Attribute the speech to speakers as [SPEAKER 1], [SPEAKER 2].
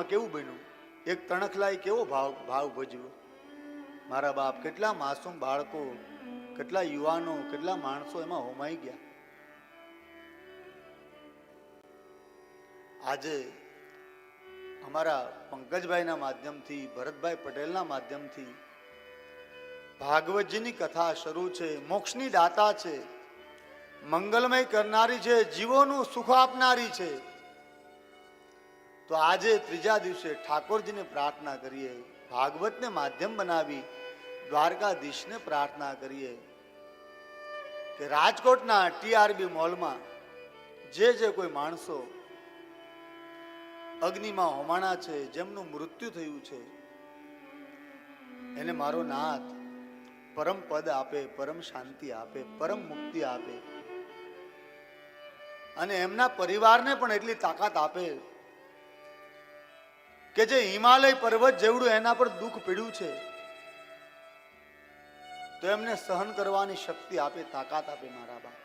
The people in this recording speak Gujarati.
[SPEAKER 1] બાળપણમાં કેવું બન્યું? એક તણખલાએ કેવો ભાવ ભાવ ભજવ્યો મારા બાપ કેટલા માસૂમ બાળકો, કેટલા યુવાનો, કેટલા માણસો એમાં હોમાઈ ગયા. આજે અમારા પંકજભાઈના માધ્યમથી, ભરતભાઈ પટેલના માધ્યમથી ભાગવતજીની કથા શરૂ છે, મોક્ષની દાતા છે, મંગલમય કરનારી છે, જીવોનું સુખ આપનારી છે. તો આજે ત્રીજા દિવસે ઠાકોરજીને પ્રાર્થના કરીએ, ભાગવતને માધ્યમ બનાવી દ્વારકાધીશને પ્રાર્થના કરીએ કે રાજકોટના ટીઆરબી મોલમાં જે જે કોઈ માણસો અગ્નિમાં હોમાણા છે, જેમનું મૃત્યુ થયું છે, એને મારો નાથ પરમ પદ આપે, પરમ શાંતિ આપે, પરમ મુક્તિ આપે. અને એમના પરિવારને પણ એટલી તાકાત આપે કે જે હિમાલય પર્વત જેવડું એના પર દુઃખ પીડ્યું છે, તો એમને સહન કરવાની શક્તિ આપે, તાકાત આપે મારા બા